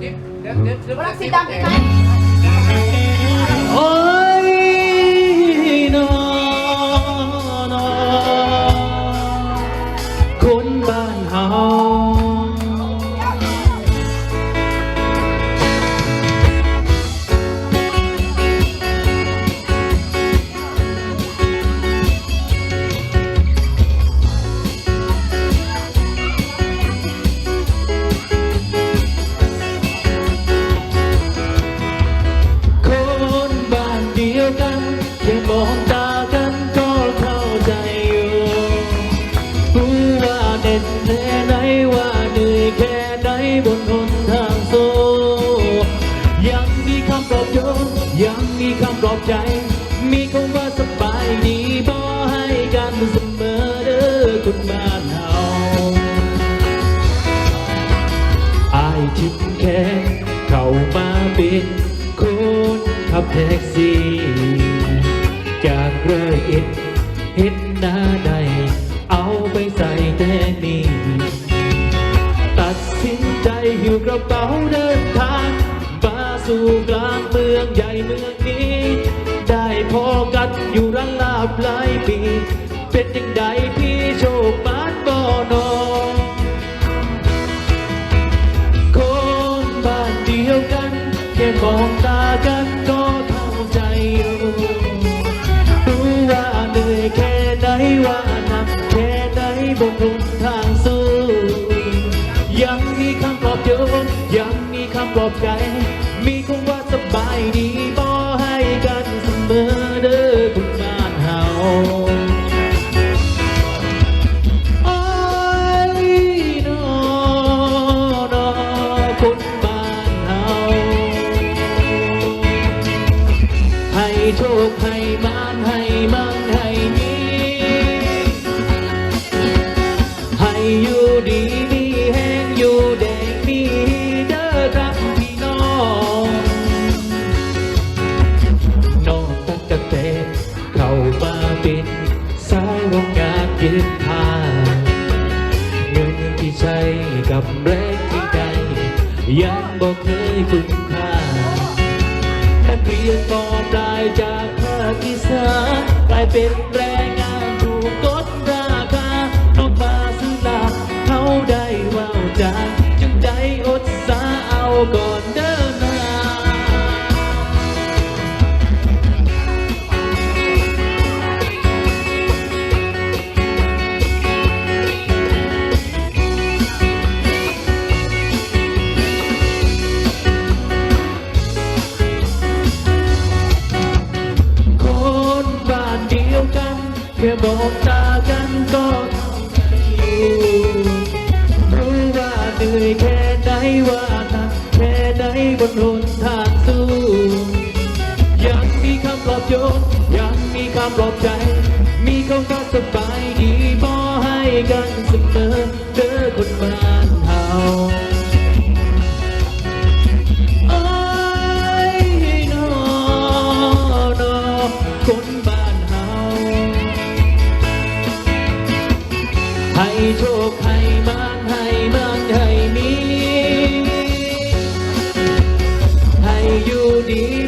เดี๋ยวเดี๋ยวเดี๋ยวเดี๋ยว รักสีดำใช่ไหม โอ้ บแท็กซี่ จากเรือเอ็ดเห็นหน้าใด เอาไปใส่แต่นี่ตัดสินใจหิวกระเป๋าเดินทางมาสู่กลางเมืองใหญ่เมืองนี้ ได้พอกันอยู่รันลาบหลายปี เป็นยังไง บนหนทางสู้ยังมีคำปลอบโยนยังมีคำปลอบใจ มีคำว่าสบายดีบอให้กันเสมอเด้อคุณบ้านเฮาโอ้นอนอคนบ้านเฮาให้โชคให้มานให้มั่งให้มี กับแรงที่ใดยังบอกเคยคุ้มค่านักเรียนก็ปลายจากภาคอีสานกลายเป็นแรง แค่บอกตากันก็ทำใจอยู่รู้ว่าเหนื่อยแค่ไหนว่าตักแค่ไหนบนหนทางสู้ยังมีคำปลอบโยนยังมีคำปลอบใจ มีคำว่าสบายดีพอให้กันเสมอเด้อคนมา ให้มี ให้อยู่ดี